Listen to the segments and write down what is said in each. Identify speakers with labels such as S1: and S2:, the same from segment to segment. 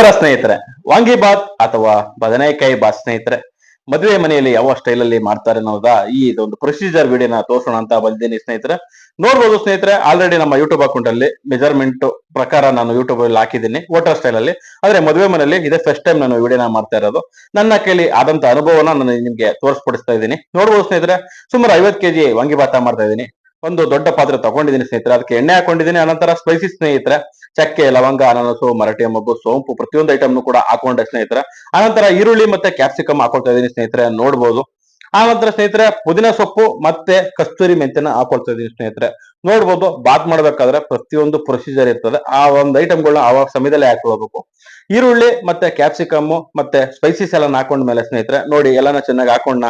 S1: ನಮಸ್ಕಾರ ಸ್ನೇಹಿತರೆ. ವಾಂಗಿ ಬಾತ್ ಅಥವಾ ಬದನೆಕಾಯಿ ಬಾತ್ ಸ್ನೇಹಿತರೆ. ಮದುವೆ ಮನೆಯಲ್ಲಿ ಯಾವ ಸ್ಟೈಲ್ ಅಲ್ಲಿ ಮಾಡ್ತಾರೆ ಅನ್ನೋದ ಈ ಇದೊಂದು ಪ್ರೊಸೀಜರ್ ವಿಡಿಯೋನ ತೋರಿಸೋಣ ಅಂತ ಬಂದಿದ್ದೀನಿ ಸ್ನೇಹಿತರೆ. ನೋಡ್ಬೋದು ಸ್ನೇಹಿತರೆ ಆಲ್ರೆಡಿ ನಮ್ಮ ಯೂಟ್ಯೂಬ್ ಅಕೌಂಟ್ ಅಲ್ಲಿ ಮೆಜರ್ಮೆಂಟ್ ಪ್ರಕಾರ ನಾನು ಯೂಟ್ಯೂಬ್ ಅಲ್ಲಿ ಹಾಕಿದ್ದೀನಿ ವೋಟರ್ ಸ್ಟೈಲ್ ಅಲ್ಲಿ. ಆದ್ರೆ ಮದುವೆ ಮನೆಯಲ್ಲಿ ಇದೇ ಫಸ್ಟ್ ಟೈಮ್ ನಾನು ವಿಡಿಯೋನ ಮಾಡ್ತಾ ಇರೋದು. ನನ್ನ ಕೈಲಿ ಆದಂತ ಅನುಭವನ ನಾನು ನಿಮ್ಗೆ ತೋರಿಸ್ಪಡಿಸ್ತಾ ಇದ್ದೀನಿ. ನೋಡ್ಬೋದು ಸ್ನೇಹಿತರೆ, ಸುಮಾರು ಐವತ್ ಕೆಜಿ ವಾಂಗಿ ಬಾತ ಮಾಡ್ತಾ ಇದ್ದೀನಿ. ಒಂದು ದೊಡ್ಡ ಪಾತ್ರೆ ತಗೊಂಡಿದ್ದೀನಿ ಸ್ನೇಹಿತರೆ. ಅದಕ್ಕೆ ಎಣ್ಣೆ ಹಾಕೊಂಡಿದ್ದೀನಿ ಅನಂತರ ಸ್ಪೈಸಿ ಸ್ನೇಹಿತರೆ. ಚಕ್ಕೆ, ಲವಂಗ, ಅನಾನಸು ಮರಟೆ ಮೊಗ್ಗು ಸೋಂಪು ಪ್ರತಿಯೊಂದು ಐಟಮ್ನು ಕೂಡ ಹಾಕೊಂಡೆ ಸ್ನೇಹಿತರೆ. ಆನಂತರ ಈರುಳ್ಳಿ ಮತ್ತೆ ಕ್ಯಾಪ್ಸಿಕಮ್ ಹಾಕೊಳ್ತಾ ಇದೀನಿ ಸ್ನೇಹಿತರೆ, ನೋಡ್ಬೋದು. ಆನಂತರ ನಂತರ ಸ್ನೇಹಿತರೆ, ಪುದಿನ ಸೊಪ್ಪು ಮತ್ತೆ ಕಸ್ತೂರಿ ಮೆಂತ್ಯನ ಹಾಕೊಳ್ತಾ ಇದೀನಿ ಸ್ನೇಹಿತರೆ. ನೋಡ್ಬೋದು, ಬಾತ್ ಮಾಡ್ಬೇಕಾದ್ರೆ ಪ್ರತಿಯೊಂದು ಪ್ರೊಸೀಜರ್ ಇರ್ತದೆ. ಆ ಒಂದು ಐಟಮ್ಗಳನ್ನ ಆವಾಗ ಸಮಯದಲ್ಲೇ ಹಾಕೊಳ್ಬೇಕು ಈರುಳ್ಳಿ ಮತ್ತೆ ಕ್ಯಾಪ್ಸಿಕಮ್ ಮತ್ತೆ ಸ್ಪೈಸಿಸ್ ಎಲ್ಲ ಹಾಕೊಂಡ್ಮೇಲೆ ಸ್ನೇಹಿತರೆ, ನೋಡಿ ಎಲ್ಲಾನ ಚೆನ್ನಾಗಿ ಹಾಕೊಂಡ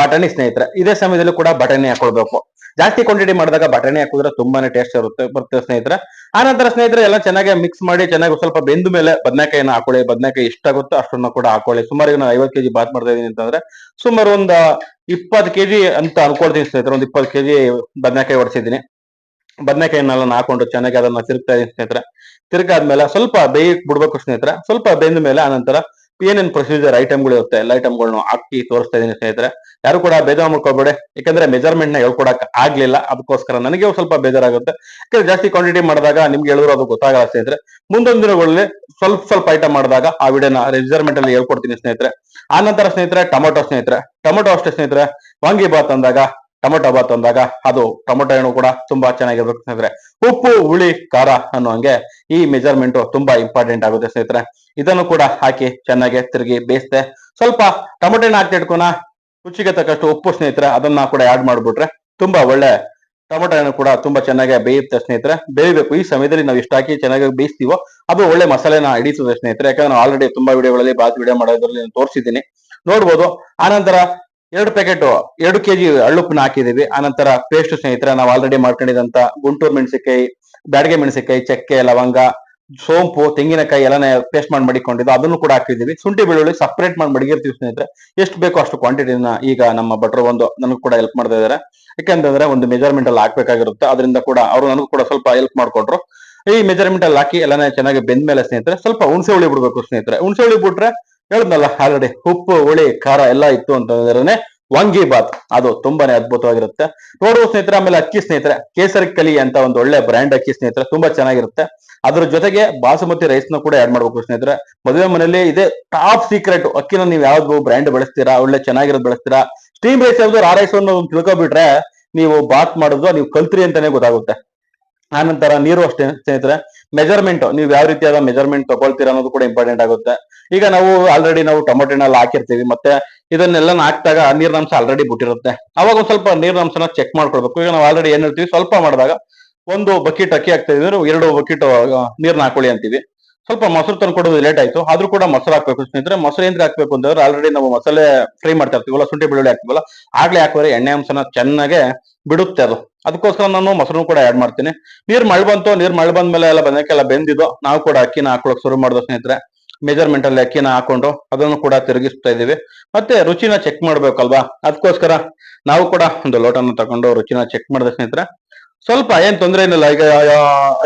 S1: ಬಟಾಣಿ ಸ್ನೇಹಿತರೆ, ಇದೇ ಸಮಯದಲ್ಲಿ ಕೂಡ ಬಟಾಣಿ ಹಾಕೊಳ್ಬೇಕು. ಜಾಸ್ತಿ ಕ್ವಾಂಟಿಟಿ ಮಾಡಿದಾಗ ಬಟಾಣಿ ಹಾಕಿದ್ರೆ ತುಂಬಾನೇ ಟೇಸ್ಟ್ ಇರುತ್ತೆ ಬರ್ತದೆ ಸ್ನೇಹಿತರೆ. ಆ ನಂತರ ಸ್ನೇಹಿತರೆ ಎಲ್ಲ ಚೆನ್ನಾಗಿ ಮಿಕ್ಸ್ ಮಾಡಿ, ಚೆನ್ನಾಗಿ ಸ್ವಲ್ಪ ಬೆಂದ ಮೇಲೆ ಬದನೆಕಾಯಿನ ಹಾಕೊಳ್ಳಿ. ಬದನೆಕಾಯಿ ಎಷ್ಟಾಗುತ್ತೋ ಅಷ್ಟನ್ನ ಕೂಡ ಹಾಕೊಳ್ಳಿ. ಸುಮಾರು ಈಗ ನಾನು ಐವತ್ತು ಕೆಜಿ ಬಾತ್ ಮಾಡ್ತಾ ಇದೀನಿ ಅಂತಂದ್ರೆ ಸುಮಾರು ಒಂದು ಇಪ್ಪತ್ತು ಕೆಜಿ ಅಂತ ಅನ್ಕೊಳ್ತೀನಿ ಸ್ನೇಹಿತರೆ. ಒಂದು ಇಪ್ಪತ್ತು ಕೆಜಿ ಬದನೆಕಾಯಿ ಹೊಡೆಸಿದ್ದೀನಿ ಬದನೆಕಾಯಿನೆಲ್ಲ ಹಾಕೊಂಡು ಚೆನ್ನಾಗಿ ಅದನ್ನ ತಿರುಗ್ತಾ ಇದೀನಿ ಸ್ನೇಹಿತರೆ. ತಿರ್ಗಾದ್ಮೇಲೆ ಸ್ವಲ್ಪ ಬೇಯಿಕ್ ಬಿಡ್ಬೇಕು ಸ್ನೇಹಿತರೆ. ಸ್ವಲ್ಪ ಬೆಂದ ಮೇಲೆ ಆನಂತರ ಏನೇನ್ ಪ್ರೊಸೀಜರ್ ಐಟಮ್ಗಳು ಇರುತ್ತೆ, ಎಲ್ಲ ಐಟಮ್ಗಳನ್ನ ಹಾಕಿ ತೋರಿಸ್ತಾ ಇದೀನಿ ಸ್ನೇಹಿತರೆ. ಯಾರು ಕೂಡ ಬೇಜಾರು ಮಾಡ್ಕೊಬೇಡಿ. ಯಾಕಂದ್ರೆ ಮೆಜರ್ಮೆಂಟ್ನ ಹೇಳ್ಕೊಡಕ್ ಆಗ್ಲಿಲ್ಲ. ಅದಕ್ಕೋಸ್ಕರ ನನಗೆ ಸ್ವಲ್ಪ ಬೇಜಾರಾಗುತ್ತೆ. ಯಾಕಂದ್ರೆ ಜಾಸ್ತಿ ಕ್ವಾಂಟಿಟಿ ಮಾಡಿದಾಗ ನಿಮ್ಗೆ ಹೇಳಿದ್ರು ಅದು ಗೊತ್ತಾಗಲ್ಲ ಸ್ನೇಹಿತರೆ. ಮುಂದೊಂದು ದಿನಗಳಲ್ಲಿ ಸ್ವಲ್ಪ ಸ್ವಲ್ಪ ಐಟಮ್ ಮಾಡಿದಾಗ ಆ ವಿಡಿಯೋನ ಮೆಜರ್ಮೆಂಟ್ ಅಲ್ಲಿ ಹೇಳ್ಕೊಡ್ತೀನಿ ಸ್ನೇಹಿತರೆ. ಆ ನಂತರ ಸ್ನೇಹಿತರೆ, ಟೊಮೊಟೊ ಸ್ನೇಹಿತರೆ. ಟೊಮೊಟೊ ಅಷ್ಟೇ ಸ್ನೇಹಿತರೆ. ವಾಂಗಿ ಬಾತ್ ಅಂದಾಗ ಟೊಮೊಟೊ ಬಾತ್ ಅಂದಾಗ ಅದು ಟೊಮೊಟೊ ಹಣ್ಣು ಕೂಡ ತುಂಬಾ ಚೆನ್ನಾಗಿರ್ಬೇಕು ಸ್ನೇಹಿತರೆ. ಉಪ್ಪು, ಹುಳಿ, ಖಾರ ಅನ್ನೋ ಹಂಗೆ ಈ ಮೆಜರ್ಮೆಂಟ್ ತುಂಬಾ ಇಂಪಾರ್ಟೆಂಟ್ ಆಗುತ್ತೆ ಸ್ನೇಹಿತರೆ. ಇದನ್ನು ಕೂಡ ಹಾಕಿ ಚೆನ್ನಾಗಿ ತಿರುಗಿ ಬೇಯಿಸ್ತೆ ಸ್ವಲ್ಪ ಟೊಮೊಟೊ ಹಣ್ಣು ಹಾಕಿ ರುಚಿಗೆ ತಕ್ಕಷ್ಟು ಉಪ್ಪು ಸ್ನೇಹಿತರೆ ಅದನ್ನ ಕೂಡ ಆಡ್ ಮಾಡ್ಬಿಟ್ರೆ ತುಂಬಾ ಒಳ್ಳೆ ಟೊಮೊಟೊ ಹಣ್ಣು ಕೂಡ ತುಂಬಾ ಚೆನ್ನಾಗಿ ಬೇಯುತ್ತೆ ಸ್ನೇಹಿತರೆ. ಬೇಯಬೇಕು. ಈ ಸಮಯದಲ್ಲಿ ನಾವು ಎಷ್ಟು ಹಾಕಿ ಚೆನ್ನಾಗಿ ಬೇಯಿಸ್ತೀವೋ ಅದು ಒಳ್ಳೆ ಮಸಾಲೆನ ಹಿಡಿಸುತ್ತೆ ಸ್ನೇಹಿತರೆ. ಯಾಕಂದ್ರೆ ನಾವು ಆಲ್ರೆಡಿ ತುಂಬಾ ವಿಡಿಯೋಗಳಲ್ಲಿ ಬಾತ್ ವಿಡಿಯೋ ಮಾಡೋದ್ರಲ್ಲಿ ತೋರಿಸಿದ್ದೀನಿ. ನೋಡ್ಬೋದು. ಆನಂತರ ಎರಡು ಪ್ಯಾಕೆಟ್ ಎರಡು ಕೆಜಿ ಹಳ್ಳುಪ್ಪನ್ನ ಹಾಕಿದೀವಿ ಆನಂತರ ಪೇಸ್ಟ್ ಸ್ನೇಹಿತರೆ, ನಾವು ಆಲ್ರೆಡಿ ಮಾಡ್ಕೊಂಡಿದಂತ ಗುಂಟೂರು ಮೆಣಸಿನಕಾಯಿ, ಬ್ಯಾಡಿಗೆ ಮೆಣಸಿನಕಾಯಿ, ಚಕ್ಕೆ, ಲವಂಗ, ಸೋಂಪು, ತೆಂಗಿನಕಾಯಿ ಎಲ್ಲಾನೇ ಪೇಸ್ಟ್ ಮಾಡಿ ಮಡಿಕೊಂಡಿದ್ದು, ಅದನ್ನು ಕೂಡ ಹಾಕಿದೀವಿ ಶುಂಠಿ ಬೆಳ್ಳುಳ್ಳಿ ಸಪ್ರೇಟ್ ಮಾಡಿ ಮಡಗಿರ್ತೀವಿ ಸ್ನೇಹಿತರೆ. ಎಷ್ಟು ಬೇಕೋ ಅಷ್ಟು ಕ್ವಾಂಟಿಟಿನ ಈಗ ನಮ್ಮ ಭಟ್ರು ಒಂದು ನನಗೂ ಕೂಡ ಹೆಲ್ಪ್ ಮಾಡ್ತಾ ಇದಾರೆ. ಯಾಕೆಂತಂದ್ರೆ ಒಂದು ಮೆಜರ್ಮೆಂಟ್ ಅಲ್ಲಿ ಹಾಕ್ಬೇಕಾಗಿರುತ್ತೆ. ಅದರಿಂದ ಕೂಡ ಅವರು ನನಗೂ ಕೂಡ ಸ್ವಲ್ಪ ಹೆಲ್ಪ್ ಮಾಡಿಕೊಟ್ರು. ಈ ಮೆಜರ್ಮೆಂಟ್ ಅಲ್ಲಿ ಹಾಕಿ ಎಲ್ಲಾನೇ ಚೆನ್ನಾಗಿ ಬೆಂದ ಮೇಲೆ ಸ್ನೇಹಿತರೆ, ಸ್ವಲ್ಪ ಹುಣಸೆ ಹುಳಿ ಬಿಡ್ಬೇಕು ಸ್ನೇಹಿತರೆ. ಹುಣಸೆ ಹುಳಿ ಬಿಟ್ರೆ ಹೇಳಿದ್ನಲ್ಲ, ಆಲ್ರೆಡಿ ಉಪ್ಪು, ಹುಳಿ, ಖಾರ ಎಲ್ಲ ಇತ್ತು ಅಂತಂದ್ರೆ ವಂಗಿ ಬಾತ್. ಅದು ತುಂಬಾನೇ ಅದ್ಭುತವಾಗಿರುತ್ತೆ. ನೋಡುವ ಸ್ನೇಹಿತರೆ, ಆಮೇಲೆ ಅಕ್ಕಿ ಸ್ನೇಹಿತರೆ, ಕೇಸರಿ ಕಲಿ ಅಂತ ಒಂದು ಒಳ್ಳೆ ಬ್ರ್ಯಾಂಡ್ ಅಕ್ಕಿ ಸ್ನೇಹಿತರೆ, ತುಂಬಾ ಚೆನ್ನಾಗಿರುತ್ತೆ. ಅದ್ರ ಜೊತೆಗೆ ಬಾಸುಮತಿ ರೈಸ್ನ ಕೂಡ ಆಡ್ ಮಾಡ್ಬೇಕು ಸ್ನೇಹಿತರೆ. ಮದುವೆ ಮನೆಯಲ್ಲಿ ಇದೆ ಟಾಪ್ ಸೀಕ್ರೆಟ್ ಅಕ್ಕಿನ ನೀವು ಯಾವ್ದು ಬ್ರ್ಯಾಂಡ್ ಬಳಸ್ತೀರಾ, ಒಳ್ಳೆ ಚೆನ್ನಾಗಿರೋದು ಬೆಳೆಸ್ತೀರಾ? ಸ್ಟೀಮ್ ರೈಸ್ ಯಾವ್ದು ಆ ರೈಸ್ ಅನ್ನು ತಿಳ್ಕೊಬಿಟ್ರೆ ನೀವು ಬಾತ್ ಮಾಡೋದು, ನೀವು ಕಲ್ತ್ರಿ ಅಂತಾನೆ ಗೊತ್ತಾಗುತ್ತೆ. ಆನಂತರ ನೀರು ಅಷ್ಟೇ ಸ್ನೇಹಿತರೆ. ಮೆಜರ್ಮೆಂಟ್ ನೀವು ಯಾವ ರೀತಿಯಾದ ಮೆಜರ್ಮೆಂಟ್ ತಗೊಳ್ತೀರಾ ಅನ್ನೋದು ಕೂಡ ಇಂಪಾರ್ಟೆಂಟ್ ಆಗುತ್ತೆ. ಈಗ ನಾವು ಆಲ್ರೆಡಿ ನಾವು ಟೊಮೊಟೊನೆಲ್ಲ ಹಾಕಿರ್ತೀವಿ, ಮತ್ತೆ ಇದನ್ನೆಲ್ಲ ಹಾಕಿದಾಗ ನೀರಿನ ಅಂಶ ಆಲ್ರೆಡಿ ಬಿಟ್ಟಿರುತ್ತೆ. ಅವಾಗ ಒಂದ್ ಸ್ವಲ್ಪ ನೀರಿನ ಅಂಶನ ಚೆಕ್ ಮಾಡ್ಕೊಳ್ಬೇಕು. ಈಗ ನಾವು ಆಲ್ರೆಡಿ ಏನ್ ಹೇಳ್ತೀವಿ, ಸ್ವಲ್ಪ ಮಾಡಿದಾಗ ಒಂದು ಬಕೆಟ್ ಅಕ್ಕಿ ಹಾಕ್ತಾ ಇದ್ರೆ ಎರಡು ಬಕೆಟ್ ನೀರ್ನ ಹಾಕೊಳ್ಳಿ ಅಂತೀವಿ. ಸ್ವಲ್ಪ ಮೊಸರು ತಂದು ಕೊಡೋದು ಲೇಟ್ ಆಯ್ತು. ಆದ್ರೂ ಕೂಡ ಮೊಸರು ಹಾಕ್ಬೇಕು. ಸ್ನೇಹಿತರೆ, ಮೊಸರು ಏನ್ ಹಾಕ್ಬೇಕು ಅಂದ್ರೆ ಆಲ್ರೆಡಿ ನಾವು ಮಸಾಲೆ ಫ್ರೈ ಮಾಡ್ತಾ ಇರ್ತೀವಲ್ಲ, ಶುಂಠಿ ಬೆಳ್ಳುಳ್ಳಿ ಹಾಕ್ತೀವಲ್ಲ, ಆಗ್ಲೇ ಹಾಕಿದ್ರೆ ಎಣ್ಣೆ ಅಂಶನ ಚೆನ್ನಾಗೆ ಬಿಡುತ್ತೆ ಅದು. ಅದಕ್ಕೋಸ್ಕರ ನಾನು ಮೊಸರು ಕೂಡ ಆಡ್ ಮಾಡ್ತೀನಿ. ನೀರ್ ಮಳೆ ಬಂತು, ನೀರ್ ಮಳೆ ಬಂದ ಮೇಲೆ ಎಲ್ಲ ಬಂದಕ್ಕೆಲ್ಲ ಬೆಂದಿದ್ದು ನಾವು ಕೂಡ ಅಕ್ಕಿನ ಹಾಕೊಳಕ್ ಶುರು ಮಾಡಿದ್ವು ಸ್ನೇಹಿತರೆ. ಮೆಜರ್ಮೆಂಟ್ ಅಲ್ಲಿ ಅಕ್ಕಿನ ಹಾಕೊಂಡು ಅದನ್ನು ಕೂಡ ತಿರುಗಿಸ್ತಾ ಇದೀವಿ ಮತ್ತೆ ರುಚಿನ ಚೆಕ್ ಮಾಡ್ಬೇಕಲ್ವಾ? ಅದಕ್ಕೋಸ್ಕರ ನಾವು ಕೂಡ ಒಂದು ಲೋಟನ ತಗೊಂಡು ರುಚಿನ ಚೆಕ್ ಮಾಡಿದೆ ಸ್ನೇಹಿತರೆ. ಸ್ವಲ್ಪ ಏನ್ ತೊಂದರೆ ಏನಿಲ್ಲ, ಈಗ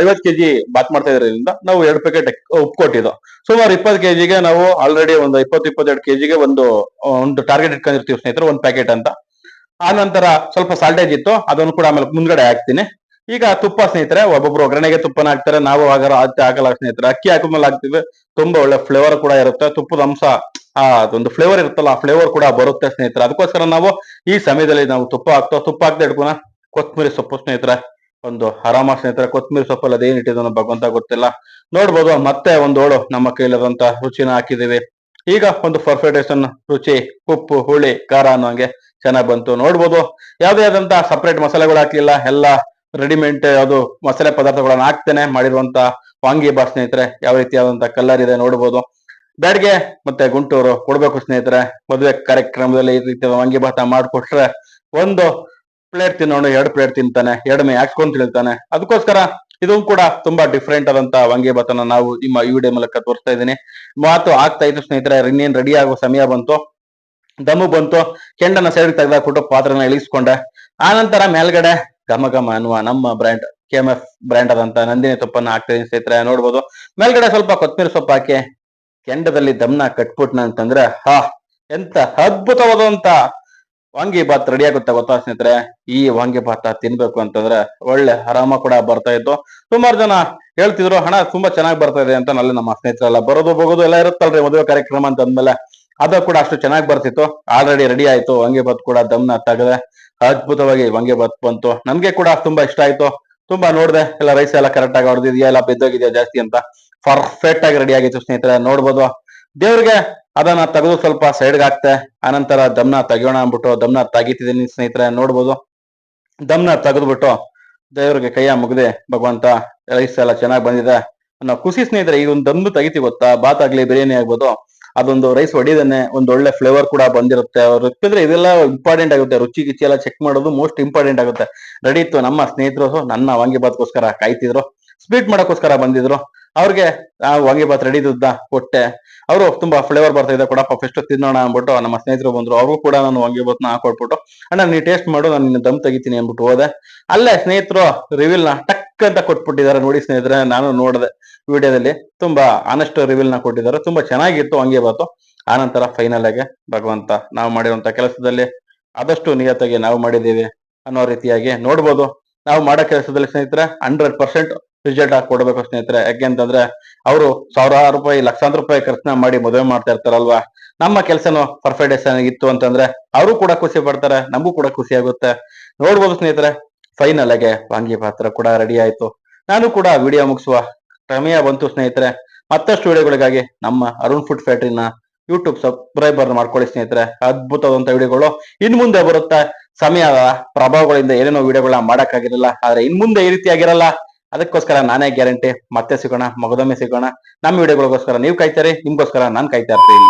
S1: ಐವತ್ ಕೆಜಿ ಬಾತ್ ಮಾಡ್ತಾ ಇದ್ರಿಂದ ನಾವು ಎರಡು ಪ್ಯಾಕೆಟ್ ಉಪ್ಪು ಕೊಟ್ಟಿದ್ದು. ಸುಮಾರು ಇಪ್ಪತ್ತು ಕೆಜಿಗೆ ನಾವು ಆಲ್ರೆಡಿ ಒಂದು ಇಪ್ಪತ್ತು, ಇಪ್ಪತ್ತೆರಡು ಕೆಜಿಗೆ ಒಂದು ಒಂದು ಟಾರ್ಗೆಟ್ ಇಟ್ಕೊಂಡಿರ್ತೀವಿ ಸ್ನೇಹಿತರೆ, ಒಂದು ಪ್ಯಾಕೆಟ್ ಅಂತ. ಆ ನಂತರ ಸ್ವಲ್ಪ ಸಾಲ್ಟೇಜ್ ಇತ್ತು, ಅದನ್ನು ಕೂಡ ಆಮೇಲೆ ಮುಂದ್ಗಡೆ ಹಾಕ್ತೀನಿ. ಈಗ ತುಪ್ಪ ಸ್ನೇಹಿತರೆ, ಒಬ್ಬೊಬ್ರು ಒಗ್ಗರಣೆಗೆ ತುಪ್ಪನ ಹಾಕ್ತಾರೆ, ನಾವು ಹಾಗಾರ ಹಾಕಲ್ಲ ಸ್ನೇಹಿತರೆ. ಅಕ್ಕಿ ಹಾಕಿದ್ಮೇಲೆ ಹಾಕ್ತಿವಿ, ತುಂಬಾ ಒಳ್ಳೆ ಫ್ಲೇವರ್ ಕೂಡ ಇರುತ್ತೆ. ತುಪ್ಪದ ಅಂಶ, ಆ, ಅದೊಂದು ಫ್ಲೇವರ್ ಇರುತ್ತಲ್ಲ, ಆ ಫ್ಲೇವರ್ ಕೂಡ ಬರುತ್ತೆ ಸ್ನೇಹಿತರೆ. ಅದಕ್ಕೋಸ್ಕರ ನಾವು ಈ ಸಮಯದಲ್ಲಿ ನಾವು ತುಪ್ಪ ಹಾಕ್ತೋ, ತುಪ್ಪ ಹಾಕ್ತಾ ಇಟ್ಕೊನ ಕೊತ್ತಂಬರಿ ಸೊಪ್ಪು ಸ್ನೇಹಿತರೆ, ಒಂದು ಆರಾಮ ಸ್ನೇಹಿತರೆ ಕೊತ್ತಂಬರಿ ಸೊಪ್ಪಲ್ಲಿ ಅದೇನ್ ಇಟ್ಟಿದ್ದು ಭಗವಂತ ಗೊತ್ತಿಲ್ಲ. ನೋಡ್ಬೋದು ಮತ್ತೆ ಒಂದು ಓಳು ನಮ್ಮ ಕೈಲದಂತ ರುಚಿನ ಹಾಕಿದೀವಿ ಈಗ ಒಂದು ಪರ್ಫೆಕ್ಟೇಷನ್ ರುಚಿ, ಉಪ್ಪು, ಹುಳಿ, ಖಾರ ಅನ್ನೋಂಗೆ ಚೆನ್ನಾಗ್ ಬಂತು. ನೋಡ್ಬೋದು ಯಾವ್ದೇ ಆದಂತ ಸಪ್ರೇಟ್ ಮಸಾಲೆಗಳು ಹಾಕ್ಲಿಲ್ಲ, ಎಲ್ಲ ರೆಡಿಮೇಡ್ ಯಾವುದು ಮಸಾಲೆ ಪದಾರ್ಥಗಳನ್ನ ಹಾಕ್ತೇನೆ ಮಾಡಿರುವಂತ ವಾಂಗಿ ಬಾ ಸ್ನೇಹಿತರೆ, ಯಾವ ರೀತಿಯಾದಂತ ಕಲರ್ ಇದೆ ನೋಡ್ಬೋದು. ಬ್ಯಾಡ್ಗೆ ಮತ್ತೆ ಗುಂಟೂರು ಕೊಡ್ಬೇಕು ಸ್ನೇಹಿತರೆ, ಮದುವೆ ಕಾರ್ಯಕ್ರಮದಲ್ಲಿ ಈ ವಾಂಗಿ ಭಾತ ಮಾಡ್ಕೊಟ್ರೆ ಒಂದು ಪ್ಲೇಟ್ ತಿನ್ನೋಣ ಎರಡು ಪ್ಲೇಟ್ ತಿಂತಾನೆ ಎರಡು ಮೇ ಹಾಕ್ಸ್ಕೊಂಡ್ ತಿಳ್ತಾನೆ ಅದಕ್ಕೋಸ್ಕರ ಇದು ಕೂಡ ತುಂಬಾ ಡಿಫ್ರೆಂಟ್ ಆದಂತ ವಂಗೆ ಬತನ ನಾವು ನಿಮ್ಮ ಈ ವಿಡಿಯೋ ಮೂಲಕ ತೋರಿಸ್ತಾ ಇದ್ದೀನಿ. ಮಾತು ಆಗ್ತಾ ಇತ್ತು ಸ್ನೇಹಿತರೆ ಇನ್ನೇನ್ ರೆಡಿ ಆಗೋ ಸಮಯ ಬಂತು, ದಮ್ಮು ಬಂತು ಕೆಂಡನ ಸೈಡ್ ತೆಗೆದಾಕ್ಬಿಟ್ಟು ಪಾತ್ರನ ಇಳಿಸ್ಕೊಂಡೆ. ಆನಂತರ ಮೇಲ್ಗಡೆ ಘಮ ಘಮ ಅನ್ನುವ ನಮ್ಮ brand K M F brand ಆದಂತ ನಂದಿನಿ ತುಪ್ಪನ್ನ ಹಾಕ್ತಾ ಸ್ನೇಹಿತರೆ, ನೋಡ್ಬೋದು. ಮೇಲ್ಗಡೆ ಸ್ವಲ್ಪ ಕೊತ್ತಂಬರಿ ಸೊಪ್ಪು ಹಾಕಿ, ಕೆಂಡದಲ್ಲಿ ದಮ್ನ ಕಟ್ಬಿಟ್ನ ಅಂತಂದ್ರೆ ಹಾ, ಎಂತ ಅದ್ಭುತವಾದಂತ ವಾಂಗಿ ಬಾತ್ ರೆಡಿ ಆಗುತ್ತೆ ಗೊತ್ತಾ ಸ್ನೇಹಿತರೆ? ಈ ವಾಂಗಿ ಬಾತ ತಿನ್ಬೇಕು ಅಂತಂದ್ರೆ ಒಳ್ಳೆ ಆರಾಮ ಕೂಡ ಬರ್ತಾ ಇತ್ತು. ಸುಮಾರು ಜನ ಹೇಳ್ತಿದ್ರು ಹಣ ತುಂಬಾ ಚೆನ್ನಾಗಿ ಬರ್ತಾ ಇದೆ ಅಂತ ನಲ್ಲಿ ನಮ್ಮ ಸ್ನೇಹಿತರೆಲ್ಲ ಬರೋದು ಹೋಗೋದು ಎಲ್ಲ ಇರುತ್ತಲ್ರಿ ಮದುವೆ ಕಾರ್ಯಕ್ರಮ ಅಂತ ಅಂದ್ಮೇಲೆ. ಅದು ಕೂಡ ಅಷ್ಟು ಚೆನ್ನಾಗಿ ಬರ್ತಿತ್ತು. ಆಲ್ರೆಡಿ ರೆಡಿ ಆಯ್ತು. ವಾಂಗಿ ಬಾತ್ ಕೂಡ ದಮ್ನ ತಗದೆ ಅದ್ಭುತವಾಗಿ ವಾಂಗಿ ಬಾತ್ ಬಂತು. ನನ್ಗೆ ಕೂಡ ತುಂಬಾ ಇಷ್ಟ ಆಯ್ತು. ತುಂಬಾ ನೋಡ್ದೆ. ಎಲ್ಲ ರೈಸ್ ಎಲ್ಲ ಕರೆಕ್ಟ್ ಆಗಿ ಹೊಡೆದಿದ್ಯಾ? ಎಲ್ಲ ಬೆದ್ದೋಗಿದ್ಯಾ ಜಾಸ್ತಿ ಅಂತ. ಪರ್ಫೆಕ್ಟ್ ಆಗಿ ರೆಡಿ ಆಗಿತ್ತು ಸ್ನೇಹಿತರೆ. ನೋಡ್ಬೋದು. ದೇವ್ರಿಗೆ ಅದನ್ನ ತೆಗೆದು ಸ್ವಲ್ಪ ಸೈಡ್ಗೆ ಹಾಕ್ತೆ. ಆನಂತರ ದಮ್ನ ತೆಗಿಯೋಣ ಅಂದ್ಬಿಟ್ಟು, ದಮ್ನ ತೆಗಿತಿದ್ದೀನಿ ಸ್ನೇಹಿತರೆ, ನೋಡ್ಬೋದು. ದಮ್ನ ತೆಗೆದ್ಬಿಟ್ಟು ದೇವ್ರಿಗೆ ಕೈಯ ಮುಗ್ದೆ, ಭಗವಂತ ರೈಸ್ ಎಲ್ಲ ಚೆನ್ನಾಗಿ ಬಂದಿದೆ. ಅನ್ನೋ ಖುಷಿ ಸ್ನೇಹಿತರೆ, ಈಗ ಒಂದು ದಮ್ದು ತೆಗಿತೀವಿ ಗೊತ್ತಾ? ಬಾತ್ ಆಗ್ಲಿ, ಬಿರಿಯಾನಿ ಆಗ್ಬೋದು. ಅದೊಂದು ರೈಸ್ ಹೊಡಿದೇನೆ ಒಂದು ಒಳ್ಳೆ ಫ್ಲೇವರ್ ಕೂಡ ಬಂದಿರುತ್ತೆ. ಯಾಕಂದ್ರೆ ಇದೆಲ್ಲ ಇಂಪಾರ್ಟೆಂಟ್ ಆಗುತ್ತೆ. ರುಚಿ ಗಿಚಿ ಎಲ್ಲ ಚೆಕ್ ಮಾಡೋದು ಮೋಸ್ಟ್ ಇಂಪಾರ್ಟೆಂಟ್ ಆಗುತ್ತೆ. ರೆಡಿ ಇತ್ತು ನಮ್ಮ ಸ್ನೇಹಿತರು ನನ್ನ ವಾಂಗಿಬಾತ್ಗೋಸ್ಕರ ಕಾಯ್ತಿದ್ರು. ಸ್ವೀಟ್ ಮಾಡೋಕ್ಕೋಸ್ಕರ ಬಂದಿದ್ರು. ಅವ್ರಿಗೆ, ಆ ವಾಂಗಿಬಾತ್ ರೆಡಿ ದುದ್ದ ಕೊಟ್ಟೆ ಅವರು ತುಂಬಾ ಫ್ಲೇವರ್ ಬರ್ತಾ ಇದೆ ಕೊಡಪ್ಪ ಫಸ್ಟ್ ತಿನ್ನೋಣ ಅಂದ್ಬಿಟ್ಟು ನಮ್ಮ ಸ್ನೇಹಿತರು ಬಂದ್ರು. ಅವ್ರು ಕೂಡ ನಾನು ವಾಂಗಿಬಾತ್ನ ಹಾಕೊಟ್ಬಿಟ್ಟು, ಅಣ್ಣ ನೀ ಟೇಸ್ಟ್ ಮಾಡು, ನಾನು ನಿನ್ನ ದಮ್ ತೆಗಿತೀನಿ ಅಂದ್ಬಿಟ್ಟು ಹೋದೆ. ಅಲ್ಲೇ ಸ್ನೇಹಿತರು ರಿವಿಲ್ನ ಟಕ್ ಅಂತ ಕೊಟ್ಬಿಟ್ಟಿದ್ದಾರೆ ನೋಡಿ ಸ್ನೇಹಿತರೆ, ನಾನು ನೋಡಿದೆ ವಿಡಿಯೋದಲ್ಲಿ. ತುಂಬಾ ಆನೆಸ್ಟ್ನ ಕೊಟ್ಟಿದ್ದಾರೆ. ತುಂಬಾ ಚೆನ್ನಾಗಿತ್ತು ವಾಂಗಿಬಾತು ಆನಂತರ ಫೈನಲ್ ಆಗಿ ಭಗವಂತ ನಾವು ಮಾಡಿರುವಂತ ಕೆಲಸದಲ್ಲಿ ಆದಷ್ಟು ನಿಯತ್ತಾಗಿ ನಾವು ಮಾಡಿದ್ದೀವಿ ಅನ್ನೋ ರೀತಿಯಾಗಿ ನೋಡ್ಬೋದು. ನಾವು ಮಾಡೋ ಕೆಲಸದಲ್ಲಿ ಸ್ನೇಹಿತರೆ ಹಂಡ್ರೆಡ್ ಪರ್ಸೆಂಟ್ ರಿಸಲ್ಟ್ ಆಗಿ ಕೊಡಬೇಕು ಸ್ನೇಹಿತರೆ. ಯಾಕೆಂತಂದ್ರೆ ಅವರು ಸಾವಿರಾರು ರೂಪಾಯಿ, ಲಕ್ಷಾಂತರ ರೂಪಾಯಿ ಖರ್ಚನ್ನ ಮಾಡಿ ಮದುವೆ ಮಾಡ್ತಾ ಇರ್ತಾರಲ್ವಾ? ನಮ್ಮ ಕೆಲಸನು ಪರ್ಫೆಕ್ಟ್ ಇತ್ತು ಅಂತಂದ್ರೆ ಅವರು ಕೂಡ ಖುಷಿ ಪಡ್ತಾರೆ, ನಮಗೂ ಕೂಡ ಖುಷಿ ಆಗುತ್ತೆ. ನೋಡ್ಬೋದು ಸ್ನೇಹಿತರೆ ಫೈನಲ್ ಆಗಿ ವಾಂಗಿ ಪಾತ್ರ ಕೂಡ ರೆಡಿ ಆಯ್ತು. ನಾನು ಕೂಡ ವಿಡಿಯೋ ಮುಗಿಸುವ ಸಮಯ ಬಂತು ಸ್ನೇಹಿತರೆ. ಮತ್ತಷ್ಟು ವಿಡಿಯೋಗಳಿಗಾಗಿ ನಮ್ಮ ಅರುಣ್ ಫುಡ್ ಫ್ಯಾಕ್ಟ್ರಿನ ಯೂಟ್ಯೂಬ್ ಸಬ್ಸ್ಕ್ರೈಬರ್ ಮಾಡ್ಕೊಳ್ಳಿ ಸ್ನೇಹಿತರೆ. ಅದ್ಭುತವಾದಂತ ವಿಡಿಯೋಗಳು ಇನ್ ಮುಂದೆ ಬರುತ್ತೆ. ಸಮಯದ ಪ್ರಭಾವಗಳಿಂದ ಏನೇನೋ ವಿಡಿಯೋಗಳನ್ನ ಮಾಡಕ್ಕಾಗಿರಲ್ಲ, ಆದ್ರೆ ಇನ್ ಮುಂದೆ ಈ ರೀತಿ ಆಗಿರಲ್ಲ. ಅದಕ್ಕೋಸ್ಕರ ನಾನೇ ಗ್ಯಾರಂಟಿ. ಮತ್ತೆ ಸಿಗೋಣ, ಮಗದೊಮ್ಮೆ ಸಿಗೋಣ. ನಮ್ಮ ವಿಡಿಯೋಗಳಿಗೋಸ್ಕರ ನೀವು ಕಾಯ್ತಾರೆ, ನಿಮ್ಗೋಸ್ಕರ ನಾನು ಕಾಯ್ತಾ ಇರ್ತೀನಿ.